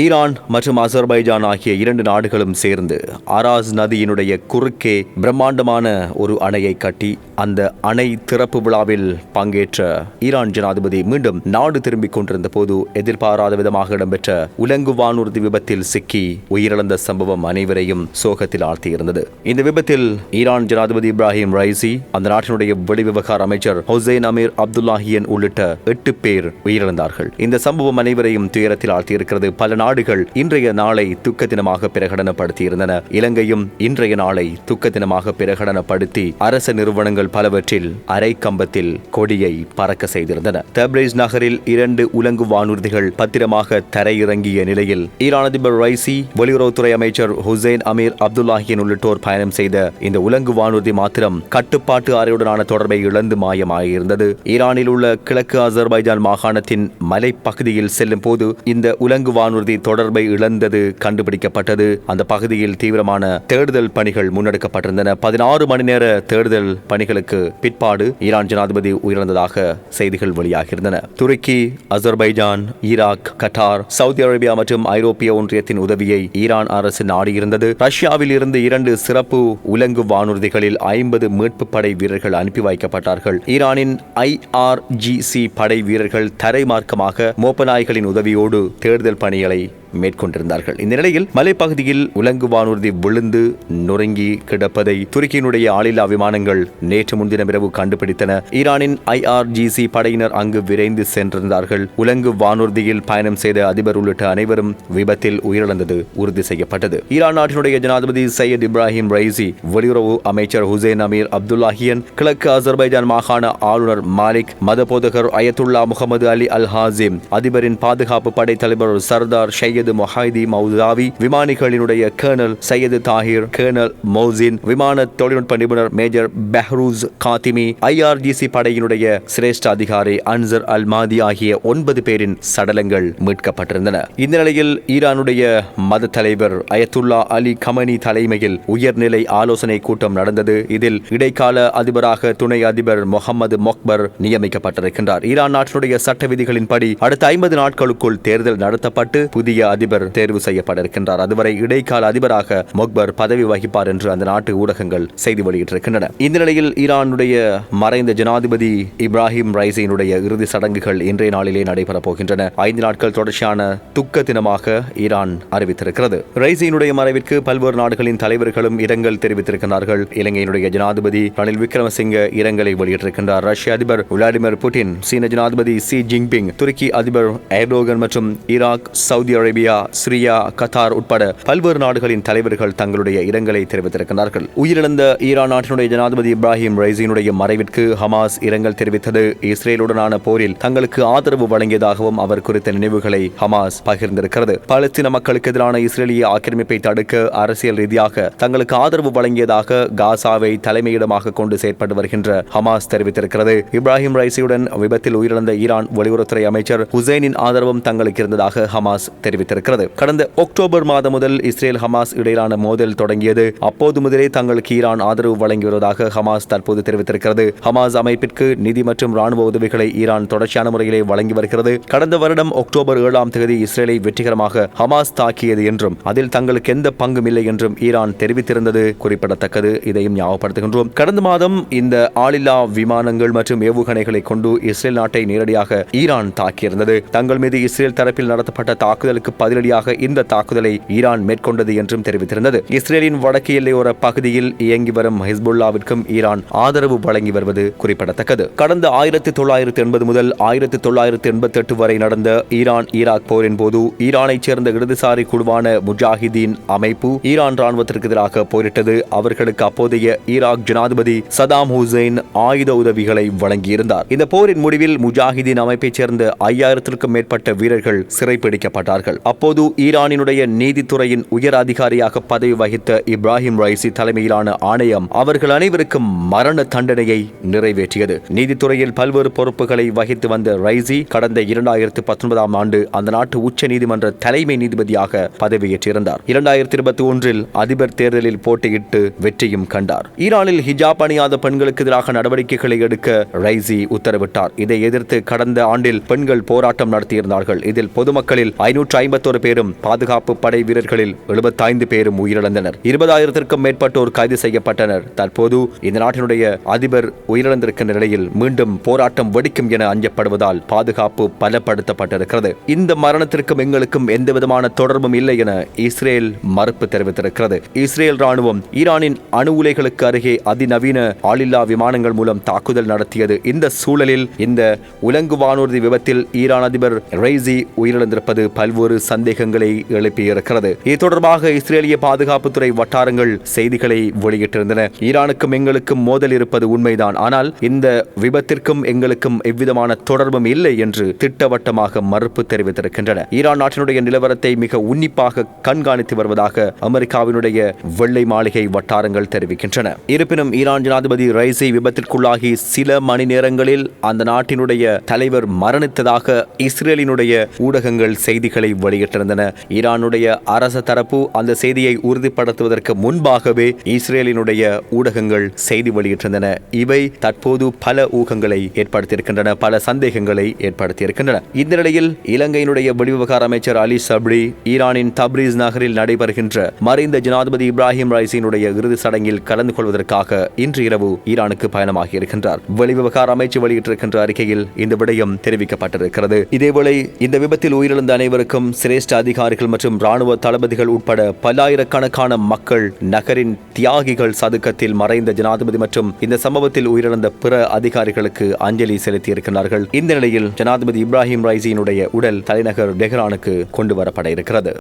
Iran மற்றும் அசர்பைஜான் ஆகிய இரண்டு நாடுகளும் சேர்ந்து அராஸ் நதியினுடைய குறுக்கே பிரம்மாண்டமான ஒரு அணையை கட்டி அந்த அணை திறப்பு விழாவில் பங்கேற்ற ஈரான் ஜனாதிபதி மீண்டும் நாடு திரும்பிக் கொண்டிருந்த போது எதிர்பாராத விதமாக இடம்பெற்ற உலங்கு வானூர்தி விபத்தில் சிக்கி உயிரிழந்த சம்பவம் அனைவரையும் சோகத்தில் ஆழ்த்தியிருந்தது. இந்த விபத்தில் ஈரான் ஜனாதிபதி இப்ராஹிம் ரைசி அந்த நாட்டினுடைய வெளிவிவகார அமைச்சர் ஹொசைன் அமீர் அப்துல்லாஹியன் உள்ளிட்ட எட்டு பேர் உயிரிழந்தார்கள். இந்த சம்பவம் அனைவரையும் துயரத்தில் ஆழ்த்தியிருக்கிறது. பல நாடுகள் இன்றைய நாளை துக்க தினமாக பிரகடனப்படுத்தியிருந்தன. இலங்கையும் இன்றைய நாளை துக்க தினமாக பிரகடனப்படுத்தி அரச நிறுவனங்கள் பலவற்றில் அரை கம்பத்தில் கொடியை பறக்க செய்திருந்தன. தப்ரேஸ் நகரில் இரண்டு உலங்கு வானூர்திகள் பத்திரமாக தரையிறங்கிய நிலையில் ஈரான் அதிபர் ரைசி வெளியுறவுத்துறை அமைச்சர் ஹுசைன் அமீர் அப்துல்லாஹியன் உள்ளிட்டோர் பயணம் செய்த இந்த உலங்கு வானூர்தி மாத்திரம் கட்டுப்பாட்டு அறையுடனான தொடர்பை இழந்து மாயமாகியிருந்தது ஈரானில் உள்ள கிழக்கு அசர்பைஜான் மாகாணத்தின் மலைப்பகுதியில் செல்லும் போது இந்த உலங்கு வானூர்தி தொடர்பை இழந்தது கண்டுபிடிக்கப்பட்டது. அந்த பகுதியில் தீவிரமான தேடுதல் பணிகள் முன்னெடுக்கப்பட்டிருந்தன. பதினாறு மணி நேர தேடுதல் பணிகளுக்கு பிற்பாடு ஈரான் ஜனாதிபதி உயிரிழந்ததாக செய்திகள் வெளியாகியிருந்தன. துருக்கி Azerbaijan Iraq Qatar Saudi Arabia மற்றும் ஐரோப்பிய ஒன்றியத்தின் உதவியை ஈரான் அரசு நாடியிருந்தது. ரஷ்யாவில் இருந்து இரண்டு சிறப்பு உலங்கு வானூர்திகளில் ஐம்பது மீட்பு படை வீரர்கள் அனுப்பி வைக்கப்பட்டார்கள். ஈரானின் ஐஆர்ஜிசி படை வீரர்கள் தரைமார்க்கமாக மோப்பநாய்களின் உதவியோடு தேடுதல் பணிகளை மேற்கொண்டிருந்தார்கள். இந்த நிலையில் மலைப்பகுதியில் உலங்கு வானூர்தி விழுந்து நொறுங்கி கிடப்பதை துருக்கியினுடைய ஆளில்லா விமானங்கள் நேற்று முன்தினம் இரவு கண்டுபிடித்தன. ஈரானின் ஐஆர்ஜிசி படையினர் அங்கு விரைந்து சென்றிருந்தார்கள். உலங்கு வானூர்தியில் பயணம் செய்த அதிபர் உள்ளிட்ட அனைவரும் விபத்தில் உயிரிழந்தது உறுதி செய்யப்பட்டது. ஈரான் நாட்டினுடைய ஜனாதிபதி சையத் இப்ராஹிம் ரைசி வெளியுறவு அமைச்சர் ஹுசேன் அமீர் அப்துல்லாஹியன் கிழக்கு அசர்பைஜான் மாகாண ஆளுநர் Malik மதபோதகர் Ayatollah Mohammad Ali Al Hashem அதிபரின் பாதுகாப்பு படை தலைவர் சர்தார் ஷையத் சையது மொஹைதி மௌதாவி விமானிகளினுடைய colonel Sayed Tahir colonel Mohsen விமான தொழில்நுட்ப நிபுணர் மேஜர் பெஹ்ரூஸ் காத்திமி ஐஆர்ஜிசி படையினுடைய சிரேஷ்ட அதிகாரி அன்சர் அல் மாதி ஆகிய ஒன்பது பேரின் சடலங்கள் மீட்கப்பட்டிருந்தன. இந்த நிலையில் ஈரானுடைய மத தலைவர் அயத்துல்லா அலி கமனி தலைமையில் உயர்நிலை ஆலோசனை கூட்டம் நடந்தது. இதில் இடைக்கால அதிபராக துணை அதிபர் முகமது மொக்பர் நியமிக்கப்பட்டிருக்கின்றார். ஈரான் நாட்டினுடைய சட்ட விதிகளின்படி அடுத்த ஐம்பது நாட்களுக்குள் தேர்தல் நடத்தப்பட்டு புதிய அதிபர் தேர்வு செய்யப்பட இருக்கின்றார் அதுவரை இடைக்கால அதிபராக மொக்பர் பதவி வகிப்பார் என்று அந்த நாட்டு ஊடகங்கள் செய்தி வெளியிட்டிருக்கின்றன. இந்த நிலையில் ஈரானுடைய மறைந்த ஜனாதிபதி இப்ராஹிம் ரைசியினுடைய இறுதி சடங்குகள் இன்றைய நாளிலே நடைபெறப் போகின்றன. ஐந்து நாட்கள் தொடர்ச்சியான துக்க தினமாக ஈரான் அறிவித்திருக்கிறது. ரைசியினுடைய மறைவிற்கு பல்வேறு நாடுகளின் தலைவர்களும் இரங்கல் தெரிவித்திருக்கிறார்கள் இலங்கையினுடைய ஜனாதிபதி ரணில் விக்ரமசிங்க இரங்கலை வெளியிட்டிருக்கின்றார். ரஷ்ய அதிபர் விளாடிமிர் புட்டின் சீன ஜனாதிபதி சி ஜின்பிங் துருக்கி அதிபர் ஏர்டோகன் மற்றும் Iraq Saudi Arabia Syria Qatar உட்பட பல்வேறு நாடுகளின் தலைவர்கள் தங்களுடைய இரங்கலை தெரிவித்திருக்கிறார்கள். உயிரிழந்த ஈரான் நாட்டினுடைய ஜனாதிபதி இப்ராஹிம் ரைசினுடைய மறைவிற்கு ஹமாஸ் இரங்கல் தெரிவித்தது. இஸ்ரேலுடனான போரில் தங்களுக்கு ஆதரவு வழங்கியதாகவும் அவர் குறித்த நினைவுகளை ஹமாஸ் பகிர்ந்திருக்கிறது. பலஸ்தீன மக்களுக்கு எதிரான இஸ்ரேலிய ஆக்கிரமிப்பை தடுக்க அரசியல் ரீதியாக தங்களுக்கு ஆதரவு வழங்கியதாக காசாவை தலைமையிடமாக கொண்டு செயற்பட்டு வருகின்ற ஹமாஸ் தெரிவித்திருக்கிறது. இப்ராஹிம் ரைசியுடன் விபத்தில் உயிரிழந்த ஈரான் வெளியுறவுத்துறை அமைச்சர் ஹுசைனின் ஆதரவும் தங்களுக்கு இருந்ததாக ஹமாஸ் தெரிவித்தார் தெரிவித்திருக்கிறது கடந்த அக்டோபர் மாதம் முதல் இஸ்ரேல் ஹமாஸ் இடையிலான மோதல் தொடங்கியது. அப்போது முதலே தங்களுக்கு ஈரான் ஆதரவு வழங்கி வருவதாக ஹமாஸ் தற்போது தெரிவித்திருக்கிறது. ஹமாஸ் அமைப்பிற்கு நிதி மற்றும் ராணுவ உதவிகளை ஈரான் தொடர்ச்சியான முறையிலே வழங்கி வருகிறது. கடந்த வருடம் அக்டோபர் ஏழாம் தேதி இஸ்ரேலை வெற்றிகரமாக ஹமாஸ் தாக்கியது என்றும் அதில் தங்களுக்கு எந்த பங்கும் இல்லை என்றும் ஈரான் தெரிவித்திருந்தது குறிப்பிடத்தக்கது. இதையும் ஞாபகப்படுத்துகின்றோம். கடந்த மாதம் இந்த ஆளில்லா விமானங்கள் மற்றும் ஏவுகணைகளை கொண்டு இஸ்ரேல் நாட்டை நேரடியாக ஈரான் தாக்கியிருந்தது. தங்கள் மீது இஸ்ரேல் தரப்பில் நடத்தப்பட்ட தாக்குதலுக்கு பதிலடியாக இந்த தாக்குதலை ஈரான் மேற்கொண்டது என்றும் தெரிவித்திருந்தது. இஸ்ரேலின் வடக்கு எல்லையோர பகுதியில் இயங்கி வரும் ஹிஸ்புல்லாவிற்கும் ஈரான் ஆதரவு வழங்கி வருவது குறிப்பிடத்தக்கது. கடந்த ஆயிரத்தி தொள்ளாயிரத்தி எண்பது முதல் ஆயிரத்தி தொள்ளாயிரத்தி எண்பத்தி எட்டு வரை நடந்த ஈரான் ஈராக் போரின் போது ஈரானைச் சேர்ந்த இடதுசாரி குழுவான முஜாஹிதீன் அமைப்பு ஈரான் ராணுவத்திற்கு எதிராக போரிட்டது. அவர்களுக்கு அப்போதைய ஈராக் ஜனாதிபதி சதாம் ஹுசைன் ஆயுத உதவிகளை வழங்கியிருந்தார். இந்த போரின் முடிவில் முஜாஹிதீன் அமைப்பைச் சேர்ந்த ஐயாயிரத்திற்கும் மேற்பட்ட வீரர்கள் சிறைப்பிடிக்கப்பட்டார்கள் அப்போது ஈரானினுடைய நீதித்துறையின் உயர் அதிகாரியாக பதவி வகித்த இப்ராஹிம் ரைசி தலைமையிலான ஆணையம் அவர்கள் அனைவருக்கும் மரண தண்டனையை நிறைவேற்றியது. நீதித்துறையில் பல்வேறு பொறுப்புகளை வகித்து வந்த ரைசி கடந்த இரண்டாயிரத்து பத்தொன்பதாம் ஆண்டு அந்த நாட்டு உச்ச நீதிமன்ற தலைமை நீதிபதியாக பதவியேற்றிருந்தார். இரண்டாயிரத்தி இருபத்தி ஒன்றில் அதிபர் தேர்தலில் போட்டியிட்டு வெற்றியும் கண்டார். ஈரானில் ஹிஜாப் அணியாத பெண்களுக்கு எதிராக நடவடிக்கைகளை எடுக்க ரைசி உத்தரவிட்டார். இதை எதிர்த்து கடந்த ஆண்டில் பெண்கள் போராட்டம் நடத்தியிருந்தார்கள். இதில் பொதுமக்களில் ஐநூற்று ஐம்பத்தோரு பேரும் பாதுகாப்பு படை வீரர்களில் எழுபத்தைந்து பேரும் உயிரிழந்தனர். இருபதாயிரத்திற்கும் மேற்பட்டோர் கைது செய்யப்பட்டனர். தற்போது இந்த நாட்டினுடைய அதிபர் உயிரிழந்திருக்கின்ற நிலையில் மீண்டும் போராட்டம் வெடிக்கும் என அஞ்சப்படுவதால் பாதுகாப்பு பலப்படுத்தப்பட்டிருக்கிறது. இந்த மரணத்திற்கும் எங்களுக்கும் எந்தவிதமான தொடர்பும் இல்லை என இஸ்ரேல் மறுப்பு தெரிவித்திருக்கிறது. இஸ்ரேல் ராணுவம் ஈரானின் அணு உலைகளுக்கு அருகே அதிநவீன ஆளில்லா விமானங்கள் மூலம் தாக்குதல் நடத்தியது. இந்த சூழலில் இந்த உலங்கு வானூர்தி விபத்தில் ஈரான் அதிபர் ரெய்சி உயிரிழந்திருப்பது பல்வேறு சந்தேகங்களை எழுப்பியிருக்கிறது இது தொடர்பாக இஸ்ரேலிய பாதுகாப்புத்துறை வட்டாரங்கள் செய்திகளை வெளியிட்டிருந்தன. ஈரானுக்கும் எங்களுக்கும் மோதல் இருப்பது உண்மைதான். ஆனால் இந்த விபத்திற்கும் எங்களுக்கும் எவ்விதமான தொடர்பும் இல்லை என்று திட்டவட்டமாக மறுப்பு தெரிவித்திருக்கின்றன. ஈரான் நாட்டினுடைய நிலவரத்தை மிக உன்னிப்பாக கண்காணித்து வருவதாக அமெரிக்காவினுடைய வெள்ளை மாளிகை வட்டாரங்கள் தெரிவிக்கின்றன. இருப்பினும் ஈரான் ஜனாதிபதி ரைசி விபத்திற்குள்ளாகி சில மணி நேரங்களில் அந்த நாட்டினுடைய தலைவர் மரணித்ததாக இஸ்ரேலினுடைய ஊடகங்கள் செய்திகளை வெளியிட்டிருந்தன. ஈரானுடைய அரச தரப்பு அந்த செய்தியை உறுதிப்படுத்துவதற்கு முன்பாகவே இஸ்ரேலினுடைய ஊடகங்கள் செய்தி வெளியிட்டிருந்தன. இவை தற்போது பல ஊகங்களை ஏற்படுத்தியிருக்கின்றன பல சந்தேகங்களை ஏற்படுத்தியிருக்கின்றன. இந்த நிலையில் இலங்கையினுடைய வெளிவிவகார அமைச்சர் அலி சப்ரி ஈரானின் தப்ரீஸ் நகரில் நடைபெறுகின்ற மறைந்த ஜனாதிபதி இப்ராஹிம் ரைசினுடைய இறுதி சடங்கில் கலந்து கொள்வதற்காக இன்று இரவு ஈரானுக்கு பயணமாகி இருக்கின்றார். வெளிவிவகார அமைச்சு வெளியிட்டிருக்கின்ற அறிக்கையில் இந்த விடயம் தெரிவிக்கப்பட்டிருக்கிறது. இதேவேளை இந்த விபத்தில் உயிரிழந்த அனைவருக்கும் சிரேஷ்ட அதிகாரிகள் மற்றும் ராணுவ தளபதிகள் உட்பட பல்லாயிரக்கணக்கான மக்கள் நகரின் தியாகிகள் சதுக்கத்தில் மறைந்த ஜனாதிபதி மற்றும் இந்த சம்பவத்தில் உயிரிழந்த பிற அதிகாரிகளுக்கு அஞ்சலி செலுத்தியிருக்கிறார்கள். இந்த நிலையில் ஜனாதிபதி இப்ராஹிம் ரைசியினுடைய உடல் தலைநகர் டெஹ்ரானுக்கு கொண்டு வரப்பட இருக்கிறது.